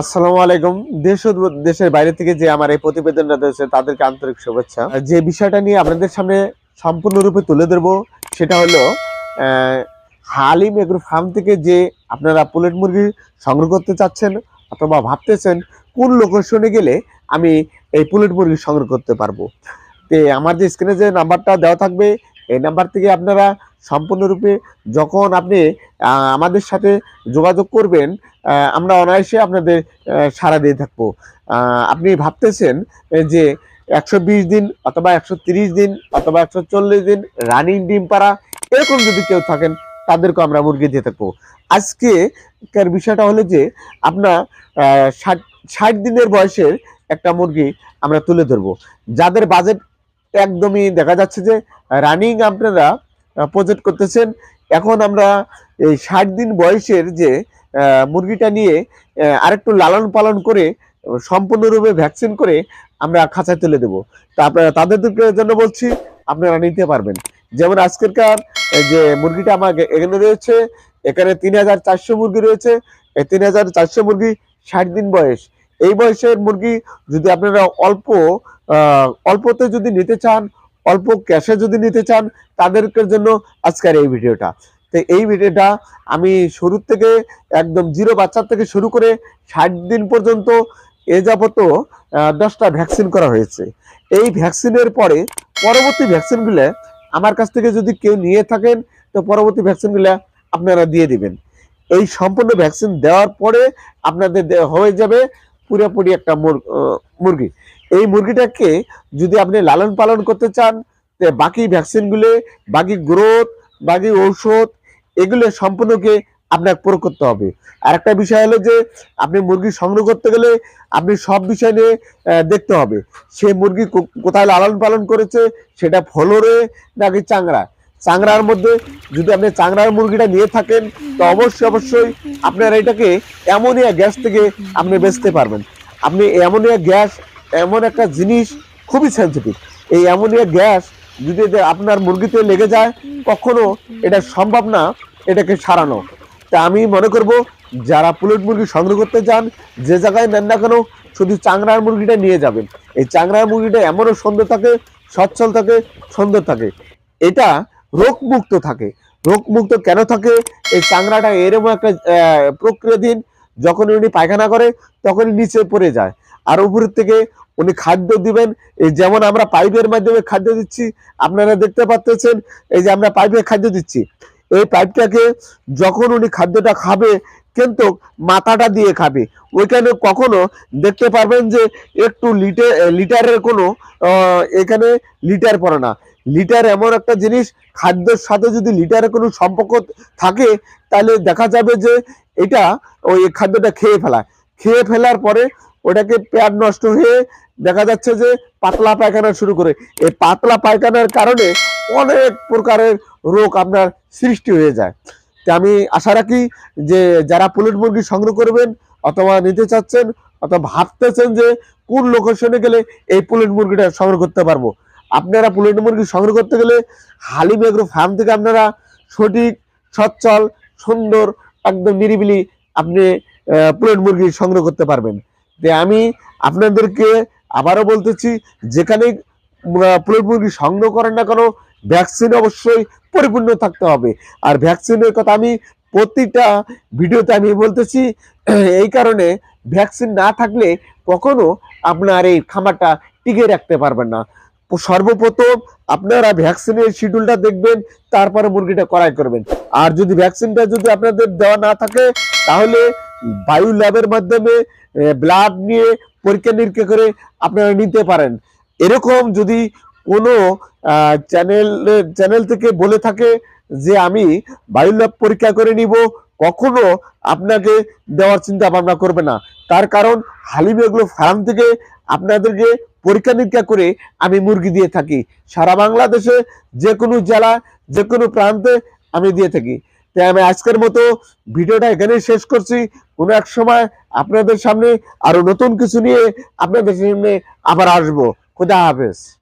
আসসালামু আলাইকুম। দেশ দেশের বাইরে থেকে যে আমার এই প্রতিবেদনটা দিয়েছে তাদেরকে আন্তরিক শুভেচ্ছা। যে বিষয়টা নিয়ে আপনাদের সামনে সম্পূর্ণরূপে তুলে ধরবো, সেটা হলো হালিম এগ্রো ফার্ম থেকে যে আপনারা পুলেট মুরগি সংগ্রহ করতে চাচ্ছেন অথবা ভাবতেছেন, কোন লোকেশনে গেলে আমি এই পুলেট মুরগি সংগ্রহ করতে পারব। তে আমার যে স্ক্রিনে যে নাম্বারটা দেওয়া থাকবে, এই নাম্বার থেকে আপনারা সম্পূর্ণরূপে যখন আপনি আমাদের সাথে যোগাযোগ করবেন আমরা অনায়াসে আপনাদের সাড়া দিয়ে থাকব। আপনি ভাবতেছেন যে একশো বিশ দিন অথবা একশো দিন অথবা একশো চল্লিশ দিন রানিং ডিম পাড়া, এরকম যদি কেউ থাকেন তাদেরকে আমরা মুরগি দিয়ে থাকব। আজকে বিষয়টা হলো যে আপনার ষাট ষাট দিনের বয়সের একটা মুরগি আমরা তুলে ধরবো। যাদের বাজেট একদমই দেখা যাচ্ছে যে, রানিং আপনারা প্রজেক্ট করতেছেন। এখন আমরা এই ষাট দিন বয়সের যে মুরগিটা নিয়ে আরেকটু লালন পালন করে, সম্পূর্ণরূপে ভ্যাকসিন করে আমরা খাঁচায় তুলে দেবো। তা আপনারা তাদেরকে জন্য বলছি, আপনারা নিতে পারবেন। যেমন আজকেরকার যে মুরগিটা আমার এখানে রয়েছে, এখানে তিন হাজার চারশো মুরগি রয়েছে, এই তিন হাজার চারশো মুরগি ষাট দিন বয়স। এই বয়সের মুরগি যদি আপনারা অল্প অল্পতে যদি নিতে চান অল্প ক্যাশে যদি নিতে চান, তাদেরকে জন্য আজকের এই ভিডিওটা। তো এই ভিডিওটা আমি শুরু থেকে একদম জিরো বাচ্চার থেকে শুরু করে ষাট দিন পর্যন্ত এ যাবত দশটা ভ্যাকসিন করা হয়েছে। এই ভ্যাকসিনের পরে পরবর্তী ভ্যাকসিনগুলো আমার কাছ থেকে যদি কেউ নিয়ে থাকেন, তো পরবর্তী ভ্যাকসিনগুলো আপনারা দিয়ে দিবেন। এই সম্পূর্ণ ভ্যাকসিন দেওয়ার পরে আপনাদের হয়ে যাবে পুরোপুরি একটা মুর- মুরগি। এই মুরগিটাকে যদি আপনি লালন পালন করতে চান বাকি ভ্যাকসিনগুলো, বাকি গ্রোথ, বাকি ঔষধ, এগুলো সম্পূর্ণকে আপনাকে প্রয়োগ করতে হবে। আর একটা বিষয় হলো যে, আপনি মুরগি সংগ্রহ করতে গেলে আপনি সব বিষয় নিয়ে দেখতে হবে। সে মুরগি কোথায় লালন পালন করেছে, সেটা ফলোরে নাকি চাংড়া? চাংড়ার মধ্যে যদি আপনি চাংড়ার মুরগিটা নিয়ে থাকেন, তো অবশ্যই অবশ্যই আপনারা এটাকে অ্যামোনিয়া গ্যাস থেকে আপনি বেচতে পারবেন। আপনি অ্যামোনিয়া গ্যাস এমন একটা জিনিস খুবই সেন্সিটিভ এই অ্যামোনিয়া গ্যাস যদি আপনার মুরগিতে লেগে যায়, কখনো এটা সম্ভব না এটাকে সারানো। তা আমি মনে করব, যারা পুলেট মুরগি সংগ্রহ করতে চান, যে জায়গায় নেন না কেন, শুধু চাংড়ার মুরগিটা নিয়ে যাবেন। এই চাংড়ার মুরগিটা এমনও সুন্দর থাকে, সচ্ছল থাকে, সুন্দর থাকে। এটা রোগমুক্ত থাকে। রোগমুক্ত কেন থাকে? এই চাংড়াটা এরকম একটা প্রক্রিয়াধীন যখন উনি পায়খানা করে, তখনই নিচে পড়ে যায়। আর উপরের থেকে উনি খাদ্য দিবেন। এই যেমন আমরা পাইপের মাধ্যমে খাদ্য দিচ্ছি, আপনারা দেখতে পাচ্ছেন, এই যে আমরা পাইপে খাদ্য দিচ্ছি। এই পাইপটাকে যখন উনি খাদ্যটা খাবে, কিন্তু মাথাটা দিয়ে খাবে। ওইখানে কখনো দেখতে পারবেন যে একটু লিটার লিটারের কোনো এখানে লিটার পড়ে না। লিটার এমন একটা জিনিস, খাদ্যের সাথে যদি লিটারের কোনো সম্পর্ক থাকে, তাহলে দেখা যাবে যে এটা ওই খাদ্যটা খেয়ে ফেলায়। খেয়ে ফেলার পরে ওটাকে পেট নষ্ট হয়ে দেখা যাচ্ছে যে পাতলা পায়খানা শুরু করে। এই পাতলা পায়খানার কারণে অনেক প্রকারের রোগ আপনার সৃষ্টি হয়ে যায়। তো আমি আশা রাখি যে যারা পুলেট মুরগি সংগ্রহ করবেন অথবা নিতে চাচ্ছেন অথবা ভাবতেছেন যে কোন লোকেশনে গেলে এই পুলেট মুরগিটা সংগ্রহ করতে পারব, আপনারা পুলেট মুরগি সংগ্রহ করতে গেলে হালিম এগ্রো ফার্ম থেকে আপনারা সঠিক, সচ্ছল, সুন্দর, একদম নিরিবিলি আপনি পুলেট মুরগি সংগ্রহ করতে পারবেন। আমি আপনাদেরকে আবারও বলতেছি, যেখানে পুলেট মুরগি সংগ্রহ করেন না কেন ভ্যাকসিন অবশ্যই পরিপূর্ণ থাকতে হবে। আর ভ্যাকসিনের কথা আমি প্রতিটা ভিডিওতে আমি বলতেছি, এই কারণে ভ্যাকসিন না থাকলে কখনো আপনার এই খামারটা টিকে রাখতে পারবেন না। সর্বপ্রথম আপনারা ভ্যাকসিনের শিডিউলটা দেখবেন, তারপরে মুরগিটা করাই করবেন। আর যদি ভ্যাকসিনটা যদি আপনাদের দেওয়া না থাকে, তাহলে বায়ু ল্যাবের মাধ্যমে ব্লাড নিয়ে পরীক্ষা নিরীক্ষা করে আপনারা নিতে পারেন। এরকম যদি কোনো চ্যানেল চ্যানেল থেকে বলে থাকে যে আমি বায়ু ল্যাব পরীক্ষা করে নিব, কখনো আপনাকে দেওয়ার চিন্তা ভাবনা করবে না। তার কারণ হালিম এগুলো ফার্ম থেকে আপনাদেরকে পরীক্ষা নিরীক্ষা করে আমি মুরগি দিয়ে থাকি। সারা বাংলাদেশে যে কোনো জেলা, যে কোনো প্রান্তে আমি দিয়ে থাকি। তাই আমি আজকের মতো ভিডিওটা এখানেই শেষ করছি। কোনো এক সময় আপনাদের সামনে আরও নতুন কিছু নিয়ে আপনাদের সামনে আবার আসব। খুদা হাফেজ।